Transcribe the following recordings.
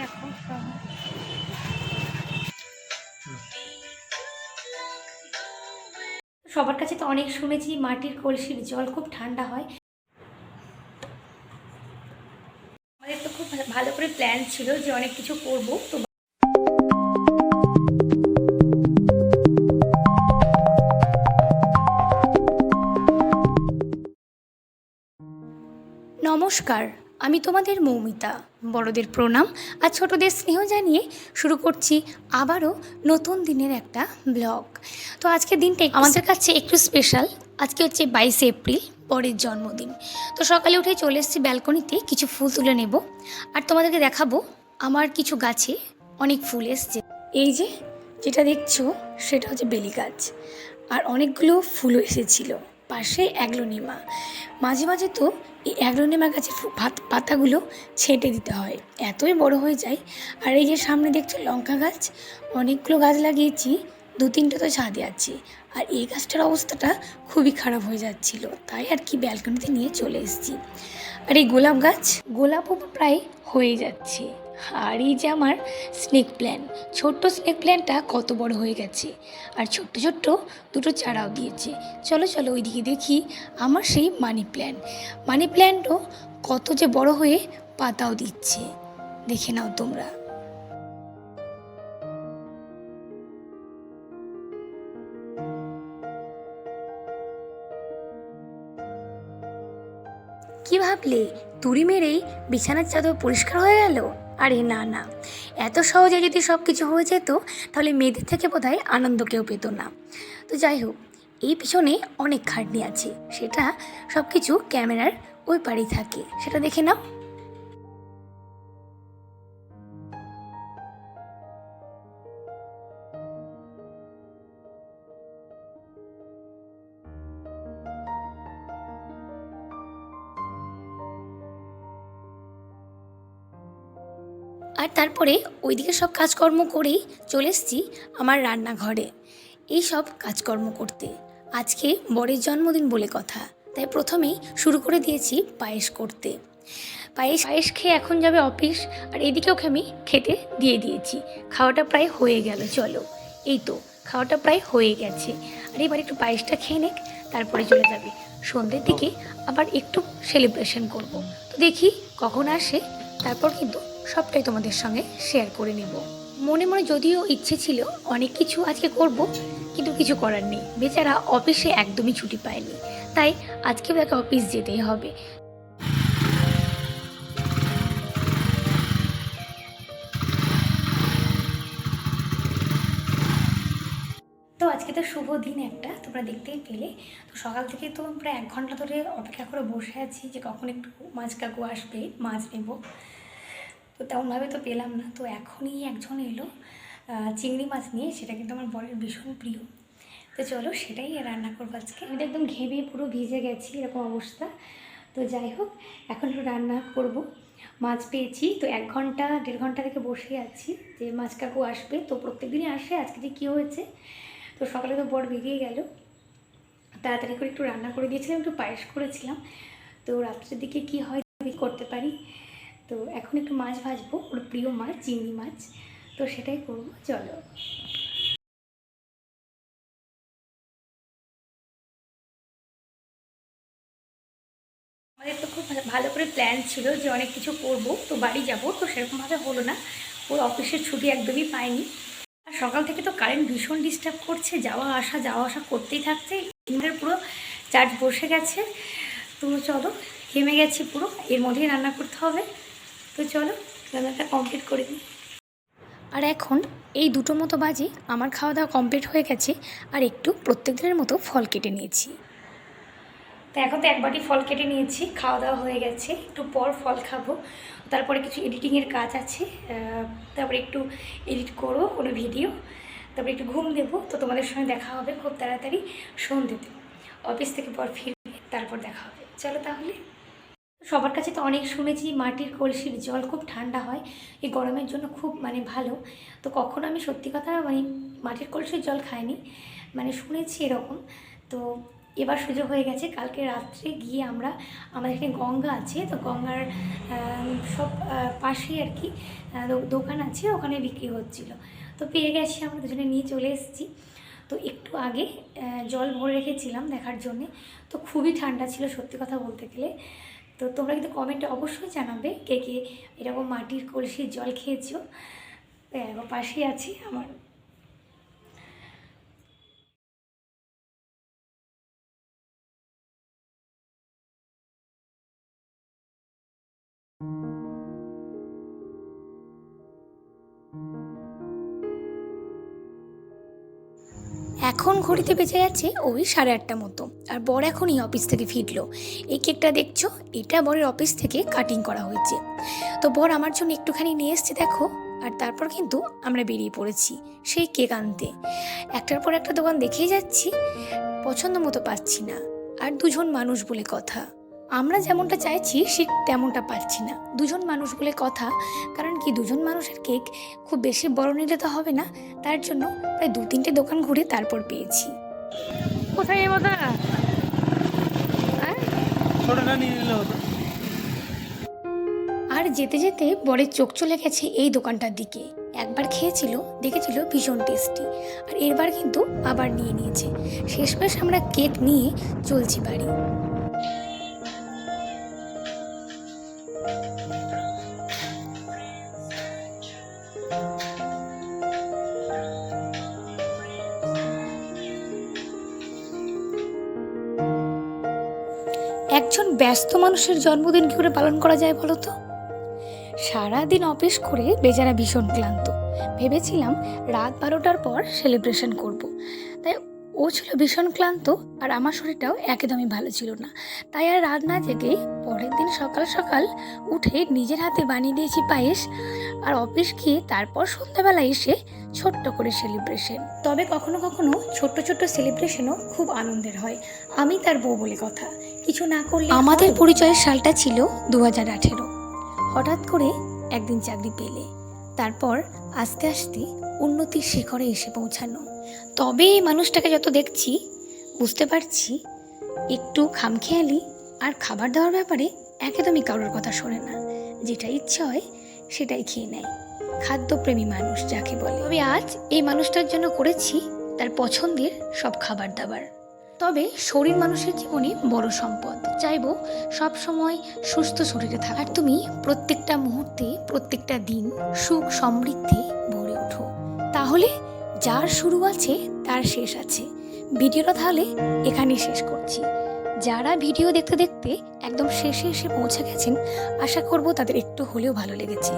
দেখো সব। সবার কাছে তো অনেক শুনেছি মাটির কলসির জল খুব ঠান্ডা হয় আমাদের তো খুব ভালো করে প্ল্যান ছিল যে অনেক কিছু করব তো নমস্কার আমি তোমাদের মৌমিতা বড়দের প্রণাম আর ছোটদের স্নেহ জানিয়ে শুরু করছি আবারও নতুন দিনের একটা ব্লগ। তো আজকের দিনটা আমাদের কাছে একটু স্পেশাল। আজকে হচ্ছে বাইশে এপ্রিল পরের জন্মদিন। তো সকালে উঠে চলে এসেছি ব্যালকনিতে কিছু ফুল তুলে নেব। আর তোমাদেরকে দেখাবো আমার কিছু গাছে অনেক ফুল এসছে। এই যে যেটা দেখছ সেটা হচ্ছে বেলি গাছ। আর অনেকগুলো ফুলও এসেছিল। পাশে অ্যাগ্লোনিমা। মাঝে মাঝে তো এই অ্যাগ্লোনিমা গাছের পাত- পাতাগুলো ছেঁটে দিতে হয়। এতই বড় হয়ে যায়। আর এই যে সামনে দেখছ লঙ্কা গাছ, অনেকগুলো গাছ লাগিয়েছি, দু তিনটে তো ছাদে আছে। আর এই গাছটার অবস্থাটা খুবই খারাপ হয়ে যাচ্ছিল। তাই আর কি ব্যালকনিতে নিয়ে চলে এসেছি। আর এই গোলাপ গাছ গোলাপও প্রায় হয়ে যাচ্ছে। আর এই যে আমার স্নেক প্ল্যান ছোট্ট স্নেক প্ল্যানটা কত বড় হয়ে গেছে। আর ছোট্ট ছোট্ট দুটো চারাও দিয়েছে। চলো চলো ওইদিকে দেখি আমার সেই মানি প্ল্যান মানি প্ল্যান্টও কত যে বড় হয়ে পাতাও দিচ্ছে। দেখে নাও তোমরা। কি ভাবলে? তুড়ি মেরেই বিছানার চাদর পরিষ্কার হয়ে গেল? আরে না না। এত সহজে যদি সব কিছু হয়ে যেত, তাহলে মেয়েদের থেকে বোধ হয় আনন্দ কেউ পেত না। তো যাই হোক, এই পিছনে অনেক খাটনি আছে। সেটা সব কিছু ক্যামেরার ওই পারেই থাকে। সেটা দেখে নাও। আর তারপরে ওইদিকে সব কাজকর্ম করেই চলে এসেছি আমার রান্নাঘরে। এই সব কাজকর্ম করতে। আজকে বরের জন্মদিন বলে কথা। তাই প্রথমেই শুরু করে দিয়েছি পায়েস করতে। পায়েস পায়েস খেয়ে এখন যাবে অফিস আর এদিকে ওকে আমি খেতে দিয়ে দিয়েছি। খাওয়াটা প্রায় হয়ে গেল, চলো। এই তো, খাওয়াটা প্রায় হয়ে গেছে। আর এবার একটু পায়েসটা খেয়ে নেক, তারপরে চলে যাবে। সন্ধ্যের দিকে আবার একটু সেলিব্রেশন করব। তো দেখি কখন আসে, তারপর কিন্তু সবটাই তোমাদের সঙ্গে শেয়ার করে নেব। মনে মনে যদিও ইচ্ছে ছিল অনেক কিছু আজকে করব, কিন্তু কিছু করার নেই। বেচারা অফিসে একদমই ছুটি পায়নি। তাই আজকেও তাকে অফিস যেতেই হবে। তো আজকে তো শুভ দিন একটা, তোমরা দেখতেই পেলে। তো সকাল থেকে তো প্রায় এক ঘণ্টা ধরে অপেক্ষা করে বসে আছি যে কখন একটু মাছ কাকু আসবে, মাছ নেব। তো তেমনভাবে তো পেলাম না। তো এখনই একজন এলো চিংড়ি মাছ নিয়ে, সেটা কিন্তু আমার বরের ভীষণ প্রিয়। তো চলো সেটাই রান্না করব আজকে। তো একদম ঘেমে পুরো ভিজে গেছি, এরকম অবস্থা। তো যাই হোক, এখন রান্না করব। মাছ পেয়েছি, তো এক ঘণ্টা, দেড় ঘণ্টা থেকে বসে আছি যে মাছ কাকু আসবে। তো প্রত্যেক দিনই আসে, আজকে যে কী হয়েছে? তো সকালে তো বর বেরিয়ে গেল। তাড়াতাড়ি করে একটু রান্না করে দিয়েছিলাম, একটু পায়েস করেছিলাম। তো রাত্রের দিকে কি হয় করতে পারি। তো এখন একটু মাছ ভাজবো, ওর প্রিয় মাছ, চিংড়ি মাছ। তো সেটাই করব, চলো। আমাদের তো খুব ভালো- করে প্ল্যান ছিল যে অনেক কিছু করব, তো বাড়ি যাব, তো সেরকমভাবে হলো না। ওর অফিসের ছুটি একদমই পাইনি। আর সকাল থেকে তো কারেন্ট ভীষণ ডিস্টার্ব করছে, যাওয়া আসা যাওয়া আসা করতেই থাকছে। ইনভার্টার পুরো চার্জ বসে গেছে। তো চলো, ঘেমে গেছি পুরো, এর মধ্যেই রান্না করতে হবে। তো চলো রান্নাটা কমপ্লিট করে দিই আর এখন এই দুটো মতো বাজে আমার খাওয়া দাওয়া কমপ্লিট হয়ে গেছে আর একটু প্রত্যেক দিনের মতো ফল কেটে নিয়েছি। তো এখন তো এক বাটি ফল কেটে নিয়েছি খাওয়া দাওয়া হয়ে গেছে একটু পর ফল খাব। তারপরে কিছু এডিটিংয়ের কাজ আছে তারপরে একটু এডিট করো কোনো ভিডিও তারপরে একটু ঘুম দেবো তো তোমাদের সঙ্গে দেখা হবে খুব তাড়াতাড়ি সন্ধ্যেতে। অফিস থেকে পর ফিরবে তারপর দেখা হবে। চলো তাহলে। সবার কাছে তো অনেক শুনেছি মাটির কলসির জল খুব ঠান্ডা হয়, এই গরমের জন্য খুব মানে ভালো। তো কখনো আমি সত্যি কথা মানে মাটির কলসির জল খাইনি মানে শুনেছি এরকম। তো এবার সুযোগ হয়ে গেছে, কালকে রাত্রে গিয়ে আমরা, আমাদের এখানে গঙ্গা আছে, তো গঙ্গার সব পাশেই আর কি দোকান আছে, ওখানে বিক্রি হচ্ছিল। তো পেয়ে গেছি আমরা দুজনে নিয়ে চলে এসেছি। তো একটু আগে জল ভরে রেখেছিলাম দেখার জন্যে। তো খুবই ঠান্ডা ছিল সত্যি কথা বলতে গেলে। তো তোমরা কিন্তু কমেন্টে অবশ্যই জানাবে কে কে এরকম মাটির কলসির জল খেয়েছো। তো এরকম পাশেই আছি আমার এখন ঘড়িতে বেঁচে যাচ্ছে ওই সাড়ে আটটা মতো, আর বর এখনই অফিস থেকে ফিরলো। এই কেকটা দেখছ? এটা বরের অফিস থেকে কাটিং করা হয়েছে। তো বর আমার জন্য একটুখানি নিয়ে এসছে, দেখো। আর তারপর কিন্তু আমরা বেরিয়ে পড়েছি সেই কেক আনতে। একটার পর একটা দোকান দেখেই যাচ্ছি, পছন্দ মতো পাচ্ছি না। আর দুজন মানুষ বলে কথা। আমরা যেমনটা চাইছি সে তেমনটা পাচ্ছি না। দুজন মানুষ বলে কথা কারণ কি দুজন মানুষের কেক খুব বেশি বড় নিলে তো হবে না। তার জন্য প্রায় দু তিনটে দোকান ঘুরে তারপর পেয়েছি। কোথায় নিলে হতো আর যেতে যেতে বরের চোখ চলে গেছে এই দোকানটার দিকে। একবার খেয়েছিল দেখেছিল ভীষণ টেস্টি। আর এরবার কিন্তু আবার নিয়ে নিয়েছে। শেষমেশ আমরা কেক নিয়ে চলছি বাড়ি। একজন ব্যস্ত মানুষের জন্মদিন কী করে পালন করা যায় বলো তো? সারাদিন অফিস করে বেচারা ভীষণ ক্লান্ত। ভেবেছিলাম রাত বারোটার পর সেলিব্রেশন করব। তাই ও ছিল ভীষণ ক্লান্ত আর আমার শরীরটাও একদমই ভালো ছিল না। তাই আর রাত না জেগেই পরের দিন সকাল সকাল উঠে নিজের হাতে বানিয়ে দিয়েছি পায়েস আর অফিস গিয়ে তারপর সন্ধ্যাবেলা এসে ছোট্ট করে সেলিব্রেশন। তবে কখনো কখনো ছোট্ট ছোট্ট সেলিব্রেশনও খুব আনন্দের হয়। আমি তার বউ বলে কথা। কিছু না করলে আমাদের পরিচয়ের সালটা ছিল দু হাজার আঠেরো। হঠাৎ করে একদিন চাকরি পেলে। তারপর আস্তে আস্তে উন্নতির শিখরে এসে পৌঁছানো। তবে এই মানুষটাকে যত দেখছি বুঝতে পারছি একটু খামখেয়ালি আর খাবার দাবার ব্যাপারে একদমই কারোর কথা শোনে না। যেটা ইচ্ছে হয় সেটাই খেয়ে নেয়। খাদ্যপ্রেমী মানুষ যাকে বলে। তবে আজ এই মানুষটার জন্য করেছি তার পছন্দের সব খাবার দাবার। তবে শরীর মানুষের জীবনে বড় সম্পদ। চাইব সব সময় সুস্থ শরীরে থাক। আর তুমি প্রত্যেকটা মুহূর্তে, প্রত্যেকটা দিন সুখ সমৃদ্ধি ভরে ওঠো। তাহলে যার শুরু আছে, তার শেষ আছে। ভিডিওটা তাহলে এখানেই শেষ করছি। যারা ভিডিও দেখতে দেখতে একদম শেষে এসে পৌঁছে গেছেন, আশা করব তাদের একটু হলেও ভালো লেগেছে।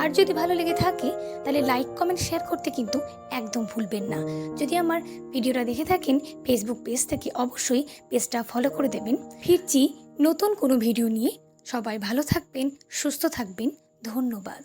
আর যদি ভালো লেগে থাকে, তাহলে লাইক কমেন্ট শেয়ার করতে কিন্তু একদম ভুলবেন না। যদি আমার ভিডিওটা দেখে থাকেন ফেসবুক পেজ থেকে অবশ্যই পেজটা ফলো করে দেবেন। ফিরছি নতুন কোনো ভিডিও নিয়ে। সবাই ভালো থাকবেন, সুস্থ থাকবেন। ধন্যবাদ।